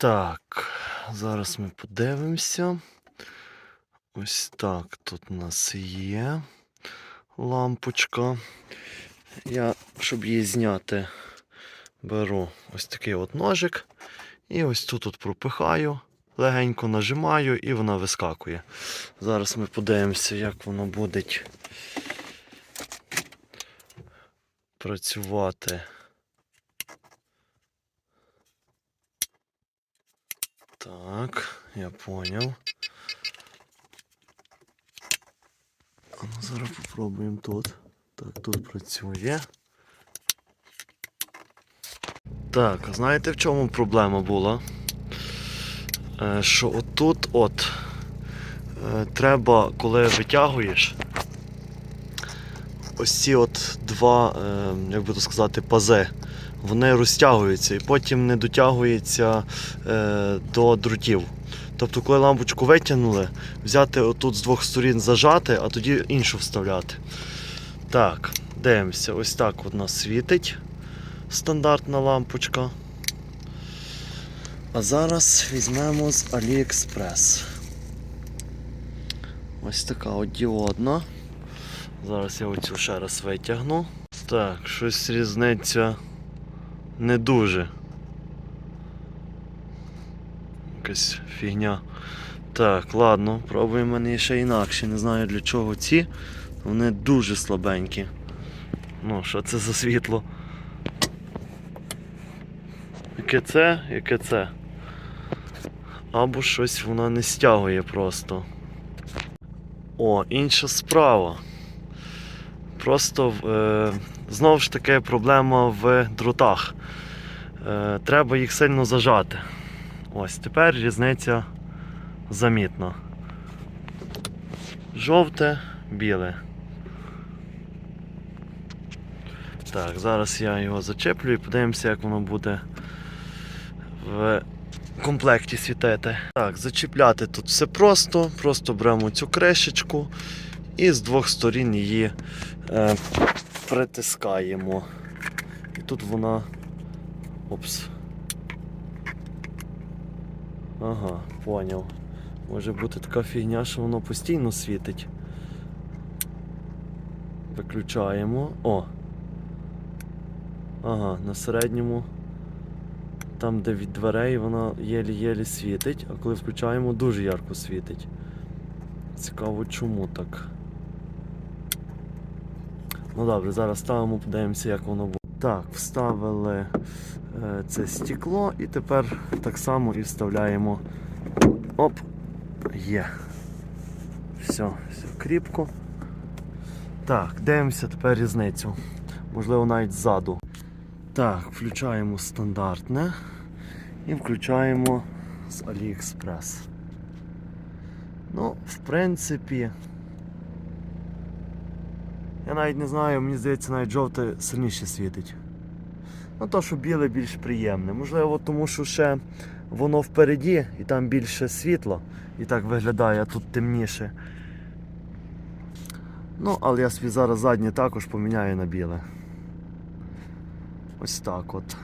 Так, зараз ми подивимося. Ось так тут у нас є лампочка. Я, щоб її зняти, беру ось такий от ножик. І ось тут от пропихаю, легенько нажимаю і вона вискакує. Зараз ми подивимося, як воно буде працювати. Так, я поняв. А ну зараз попробуємо тут. Так, тут працює. Так, а знаєте в чому проблема була? Е, що отут от е, треба, коли витягуєш, ось ці от два, е, як би то сказати, пази, вони розтягуються і потім не дотягується е, до дротів. Тобто, коли лампочку витягнули, взяти отут з двох сторін зажати, а тоді іншу вставляти. Так, дивимося, ось так нас світить стандартна лампочка. А зараз візьмемо з AliExpress. Ось така от діодна. Зараз я оцю ще раз витягну. Так, щось різниця не дуже. Якась фігня. Так, ладно, пробуємо мені ще інакше. Не знаю для чого ці. Вони дуже слабенькі. Ну, що це за світло? Яке це, яке це? Або щось вона не стягує просто. О, інша справа. Просто е, знову ж таки проблема в дротах. Е, треба їх сильно зажати. Ось тепер різниця замітна. Жовте, біле. Так, зараз я його зачеплю і подивимося, як воно буде в комплекті світити. Так, зачіпляти тут все просто. Просто беремо цю кришечку і з двох сторін її е, притискаємо. І тут вона. Опс. Ага, поняв. Може бути така фігня, що воно постійно світить. Виключаємо. О! Ага, на середньому. Там, де від дверей, вона єлі-єлі світить, а коли включаємо, дуже ярко світить. Цікаво, чому так. Ну добре, зараз ставимо, подивимося, як воно буде. Так, вставили е, це стекло і тепер так само і вставляємо. Оп! Є. Все, все кріпко. Так, дивимося тепер різницю. Можливо, навіть ззаду. Так, включаємо стандартне і включаємо з AliExpress. Ну, в принципі, я навіть не знаю, мені здається, навіть жовте сильніше світить. Ну, то, що біле більш приємне. Можливо, тому що ще воно впереді і там більше світла. І так виглядає, а тут темніше. Ну, але я собі зараз заднє також поміняю на біле. Ось так от.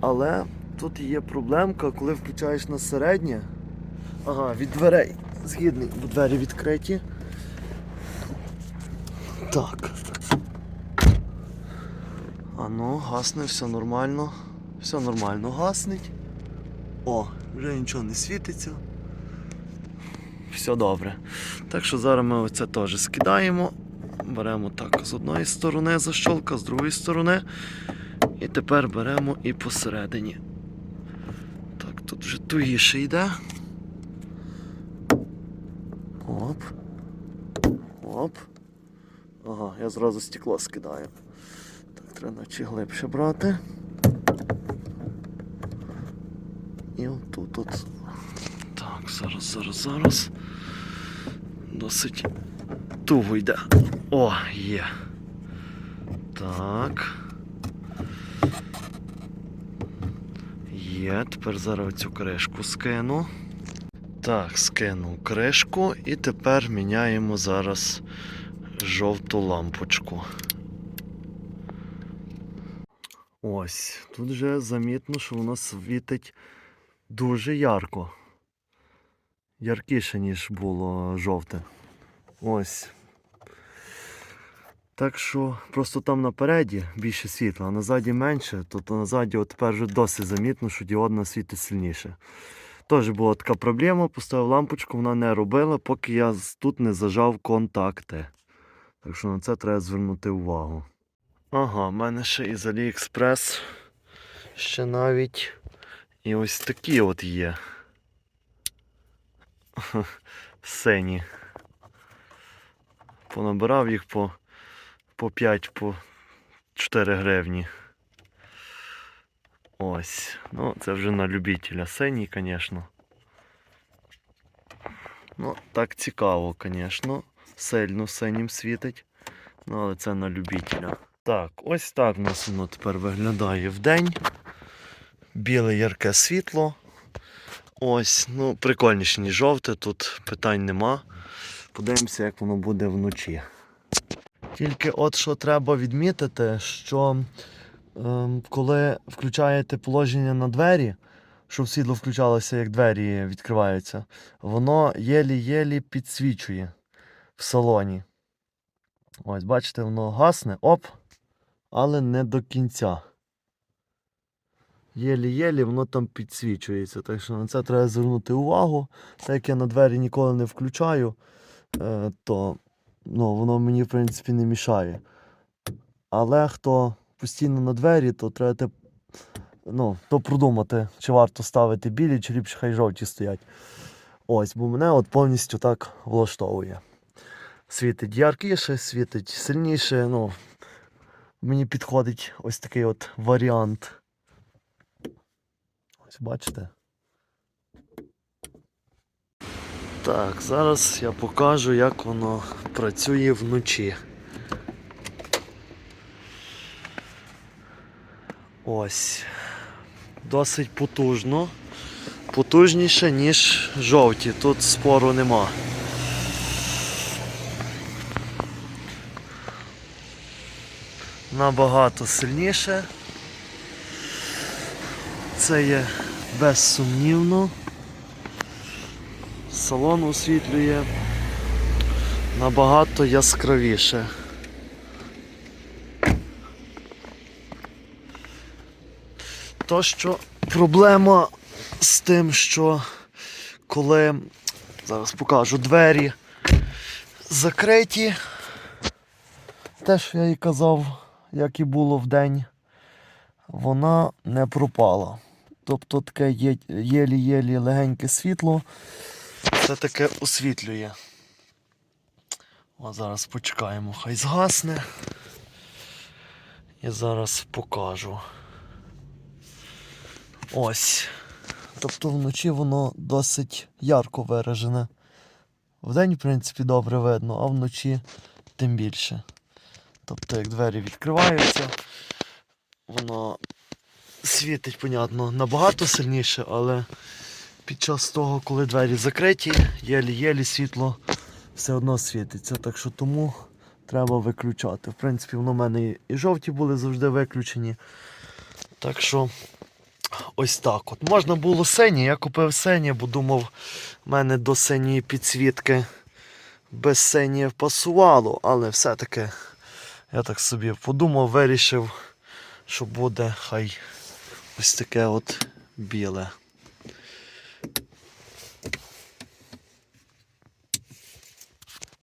Але тут є проблемка, коли включаєш на середнє. Ага, від дверей. Згідний, бо двері відкриті. Так. А гасне, все нормально. Все нормально гаснить. О, вже нічого не світиться. Все добре. Так що зараз ми оце теж скидаємо. Беремо так з одної сторони защолка, з другої сторони. І тепер беремо і посередині. Так, тут вже тугіше йде. Оп. Оп. Ага, я зразу стекло скидаю. Так, треба наче глибше брати. І отут от. Так, зараз, зараз, зараз. Досить туго йде. О, є. Так. Є, тепер зараз цю кришку скину. Так, скинув кришку і тепер міняємо зараз жовту лампочку. Ось, тут вже замітно, що воно світить дуже ярко. Яркіше, ніж було жовте. Ось. Так що просто там напереді більше світла, а назаді менше, то, то назаді от тепер вже досить замітно, що діодна світить сильніше. Теж була така проблема, поставив лампочку, вона не робила, поки я тут не зажав контакти. Так що на це треба звернути увагу. Ага, в мене ще із AliExpress ще навіть і ось такі от є. Сині. Понабирав їх по, по 5, по 4 гривні. Ось. Ну, це вже на любителя. Синій, звісно. Ну, так цікаво, звісно. Сильно синім світить. Ну, але це на любителя. Так, ось так у нас воно тепер виглядає вдень. Біле ярке світло. Ось, ну, прикольніше, ніж жовте, тут питань нема. Подивимося, як воно буде вночі. Тільки от що треба відмітити, що коли включаєте положення на двері, щоб світло включалося, як двері відкриваються, воно єлі-єлі підсвічує в салоні. Ось, бачите, воно гасне, оп, але не до кінця. Єлі-єлі воно там підсвічується. Так що на це треба звернути увагу. Так як я на двері ніколи не включаю, е, то ну, воно мені, в принципі, не мішає. Але хто постійно на двері, то треба те- ну, то продумати, чи варто ставити білі, чи ліпше хай жовті стоять. Ось, бо мене от повністю так влаштовує. Світить яркіше, світить сильніше. Ну, мені підходить ось такий от варіант. Ось бачите. Так, зараз я покажу, як воно працює вночі. Ось. Досить потужно. Потужніше, ніж жовті. Тут спору нема. Набагато сильніше. Це є безсумнівно. Салон освітлює набагато яскравіше. То, що проблема з тим, що коли зараз покажу двері закриті, те, що я і казав, як і було вдень, вона не пропала. Тобто таке єлі-єлі легеньке світло, це таке освітлює. О, зараз почекаємо, хай згасне. І зараз покажу. Ось. Тобто вночі воно досить ярко виражене. Вдень, в принципі, добре видно, а вночі тим більше. Тобто, як двері відкриваються, воно світить, понятно, набагато сильніше, але під час того, коли двері закриті, єлі-єлі світло все одно світиться. Так що тому треба виключати. В принципі, воно в мене і жовті були завжди виключені. Так що ось так от. Можна було сині, я купив сені, бо думав, в мене до синьої підсвітки без синє пасувало, але все-таки я так собі подумав, вирішив, що буде хай ось таке от біле.